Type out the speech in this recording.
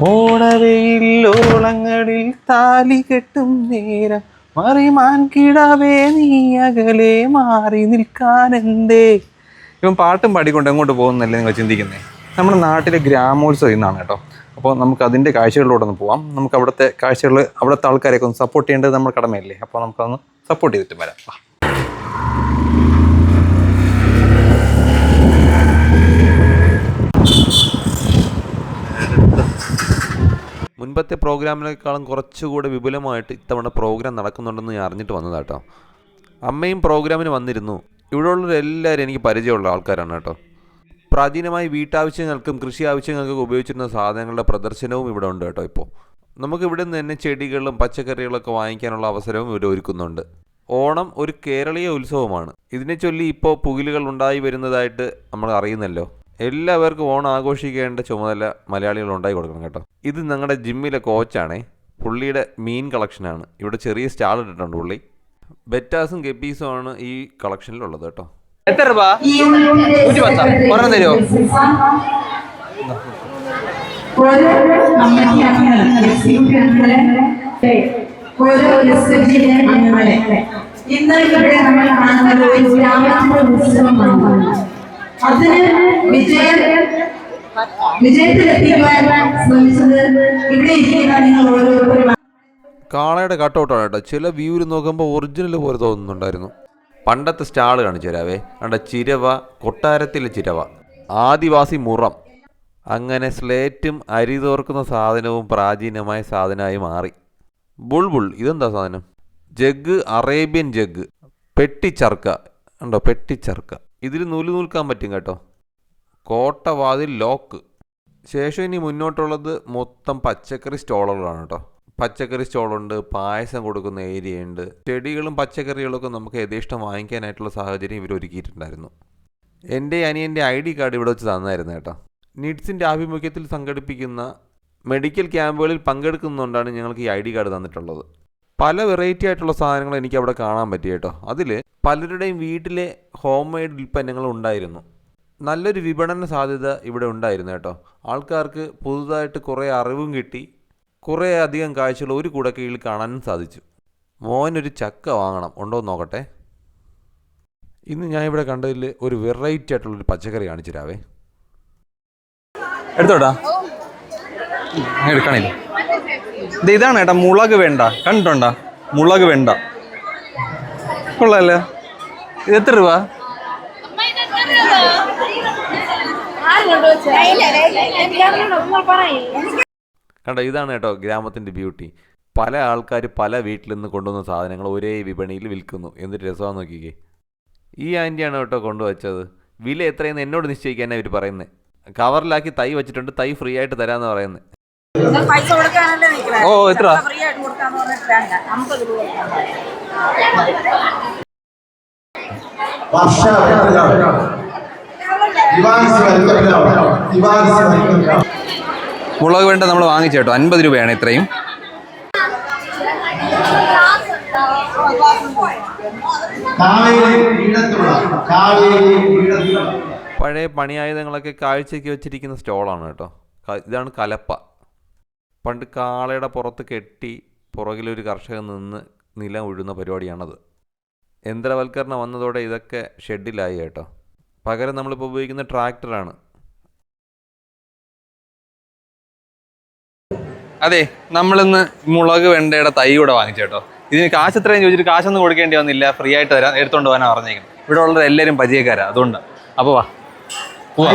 ഓണവെയിലോളങ്ങളിൽ താലി കെട്ടും നേരം മറിമാൻ കിടാവേ നീ അകലെ മാറി നിൽക്കാനെന്തേ? ഇവൻ പാട്ടും പാടിക്കൊണ്ട് എങ്ങോട്ട് പോകുന്നല്ലേ നിങ്ങൾ ചിന്തിക്കുന്നേ? നമ്മുടെ നാട്ടിലെ ഗ്രാമോത്സവം ഇന്നാണ് കേട്ടോ. അപ്പോൾ നമുക്ക് അതിന്റെ കാഴ്ചകളിലൂടെ ഒന്ന് പോവാം. നമുക്ക് അവിടുത്തെ കാഴ്ചകൾ അവിടുത്തെ ആൾക്കാരെയൊക്കെ ഒന്ന് സപ്പോർട്ട് ചെയ്യേണ്ടത് നമ്മുടെ കടമയല്ലേ? അപ്പോൾ നമുക്കതൊന്ന് സപ്പോർട്ട് ചെയ്തിട്ട് വരാം. മുൻപത്തെ പ്രോഗ്രാമിനേക്കാളും കുറച്ചുകൂടെ വിപുലമായിട്ട് ഇത്തവണ പ്രോഗ്രാം നടക്കുന്നുണ്ടെന്ന് ഞാൻ അറിഞ്ഞിട്ട് വന്നതാട്ടോ അമ്മയും പ്രോഗ്രാമിന് വന്നിരുന്നു. ഇവിടെയുള്ളവരെല്ലാവരും എനിക്ക് പരിചയമുള്ള ആൾക്കാരാണ് കേട്ടോ പ്രാചീനമായി വീട്ടാവശ്യങ്ങൾക്കും കൃഷി ആവശ്യങ്ങൾക്കും ഉപയോഗിച്ചിരുന്ന സാധനങ്ങളുടെ പ്രദർശനവും ഇവിടെ ഉണ്ട് കേട്ടോ ഇപ്പോൾ നമുക്ക് ഇവിടെ നിന്ന് തന്നെ ചെടികളും പച്ചക്കറികളൊക്കെ വാങ്ങിക്കാനുള്ള അവസരവും ഇവിടെ ഒരുക്കുന്നുണ്ട്. ഓണം ഒരു കേരളീയ ഉത്സവമാണ്. ഇതിനെ ചൊല്ലി ഇപ്പോൾ പുകിലുകൾ ഉണ്ടായി വരുന്നതായിട്ട് നമ്മൾ അറിയുന്നല്ലോ. എല്ലാവർക്കും ഓണം ആഘോഷിക്കേണ്ട ചുമതല മലയാളികൾ ഉണ്ടായി കൊടുക്കണം കേട്ടോ. ഇത് ഞങ്ങളുടെ ജിമ്മിലെ കോച്ചാണേ. പുള്ളിയുടെ മീൻ കളക്ഷനാണ്. ഇവിടെ ചെറിയ സ്റ്റാൾ ഇട്ടിട്ടുണ്ട് പുള്ളി. ബെറ്റാസും ഗപ്പീസും ആണ് ഈ കളക്ഷനിലുള്ളത് കേട്ടോ. എത്ര രൂപ? നൂറ്റി പത്താ ഒരെണ്ണം തരുമോ ഓരോ ഇന്ന് ഇവിടെ നമ്മൾ കാണുന്നത് ഒരു ഗ്രാമത്തിന്റെ ഉത്സവമാണ്. അതിന് വിജയം വിജയത്തിലെത്തിക്കുവാൻ ശ്രമിച്ചത് ഇവിടെ കാളയുടെ കട്ടൗട്ടാണ് കേട്ടോ. ചില വ്യൂവിൽ നോക്കുമ്പോൾ ഒറിജിനൽ പോലെ തോന്നുന്നുണ്ടായിരുന്നു. പണ്ടത്തെ സ്റ്റാൾ കാണിച്ചു തരാവേ. കണ്ട ചിരവ കൊട്ടാരത്തിലെ ചിരവ. ആദിവാസി മുറം. അങ്ങനെ സ്ലേറ്റും അരി തോർക്കുന്ന സാധനവും പ്രാചീനമായ സാധനമായി മാറി. ബുൾബുൾ ഇതെന്താ സാധനം? Jug Arabian jug. പെട്ടിച്ചർക്ക. ഉണ്ടോ പെട്ടിച്ചർക്ക. ഇതിൽ നൂൽ നൂൽക്കാൻ പറ്റും കേട്ടോ. കോട്ടവാതിൽ ലോക്ക്. ശേഷം ഇനി മുന്നോട്ടുള്ളത് മൊത്തം പച്ചക്കറി സ്റ്റോളുകളാണ് കേട്ടോ. പച്ചക്കറി സ്റ്റോളുണ്ട് പായസം കൊടുക്കുന്ന ഏരിയ ഉണ്ട് ചെടികളും പച്ചക്കറികളൊക്കെ നമുക്ക് യഥേഷ്ടം വാങ്ങിക്കാനായിട്ടുള്ള സാഹചര്യം ഇവർ ഒരുക്കിയിട്ടുണ്ടായിരുന്നു. എന്റെ അനിയന്റെ ഐ ഡി കാർഡ് ഇവിടെ വെച്ച് തന്നായിരുന്നു കേട്ടോ. നിഡ്സിന്റെ ആഭിമുഖ്യത്തിൽ സംഘടിപ്പിക്കുന്ന മെഡിക്കൽ ക്യാമ്പുകളിൽ പങ്കെടുക്കുന്നതുകൊണ്ടാണ് ഞങ്ങൾക്ക് ഈ ഐ ഡി കാർഡ് തന്നിട്ടുള്ളത്. പല വെറൈറ്റി ആയിട്ടുള്ള സാധനങ്ങൾ എനിക്ക് അവിടെ കാണാൻ പറ്റി കേട്ടോ. അതിൽ പലരുടെയും വീട്ടിലെ ഹോം മെയ്ഡ് ഉൽപ്പന്നങ്ങൾ ഉണ്ടായിരുന്നു. നല്ലൊരു വിപണന സാധ്യത ഇവിടെ ഉണ്ടായിരുന്നു കേട്ടോ. ആൾക്കാർക്ക് പുതുതായിട്ട് കുറേ അറിവും കിട്ടി കുറേ അധികം കാഴ്ചകൾ ഒരു കുടക്കീഴിൽ കാണാനും സാധിച്ചു. മോനൊരു ചക്ക വാങ്ങണം ഉണ്ടോ എന്ന് നോക്കട്ടെ. ഇന്ന് ഞാൻ ഇവിടെ കണ്ടതിൽ ഒരു വെറൈറ്റി ആയിട്ടുള്ളൊരു പച്ചക്കറി കാണിച്ചു രാവേ എടുത്തോട്ടാ എടുക്കണില്ല. ഇത് ഇതാണ് ഏട്ടാ മുളക് വേണ്ട. കണ്ടോണ്ട മുളക് വേണ്ട. കൊള്ളാല്ലേ ഇത് എത്ര രൂപ? കണ്ടോ ഇതാണ് കേട്ടോ ഗ്രാമത്തിന്റെ ബ്യൂട്ടി പല ആൾക്കാർ പല വീട്ടിൽ നിന്ന് കൊണ്ടുവന്ന സാധനങ്ങൾ ഒരേ വിപണിയിൽ വിൽക്കുന്നു. എന്നിട്ട് രസമാണെന്ന് നോക്കിക്കേ. ഈ ആന്റിയാണ് കേട്ടോ കൊണ്ടുവച്ചത്. വില എത്രയെന്ന് എന്നോട് നിശ്ചയിക്കാനാണ് ഇവർ പറയുന്നത് കവറിലാക്കി തൈ വെച്ചിട്ടുണ്ട് തൈ ഫ്രീ ആയിട്ട് തരാമെന്ന് പറയുന്നത് ഓ എത്ര മുളക് വേണ്ട നമ്മൾ വാങ്ങിച്ചേട്ടോ അൻപത് രൂപയാണ് ഇത്രയും. പഴയ പണിയായുധങ്ങളൊക്കെ കാഴ്ചയ്ക്ക് വെച്ചിരിക്കുന്ന സ്റ്റോളാണ് കേട്ടോ. ഇതാണ് കലപ്പ. പണ്ട് കാളയുടെ പുറത്ത് കെട്ടി പുറകിലൊരു കർഷകൻ നിന്ന് നിലം ഉഴുന്ന പരിപാടിയാണത്. യന്ത്രവൽക്കരണം വന്നതോടെ ഇതൊക്കെ ഷെഡിലായി കേട്ടോ. പകരം നമ്മളിപ്പോൾ ഉപയോഗിക്കുന്ന ട്രാക്ടറാണ്. അതെ നമ്മളിന്ന് മുളക് വെണ്ടയുടെ തൈ കൂടെ വാങ്ങിച്ചേട്ടോ ഇതിന് കാശ് എത്രയും ചോദിച്ചിട്ട് കാശൊന്നും കൊടുക്കേണ്ടി വന്നില്ല. ഫ്രീ ആയിട്ട് തരാൻ എടുത്തോണ്ട് പോകാനാണ് പറഞ്ഞേക്കും ഇവിടെ ഉള്ളത് എല്ലാവരും പരിചയക്കാരാ അതുകൊണ്ട്. അപ്പോൾ വാ. പോവാ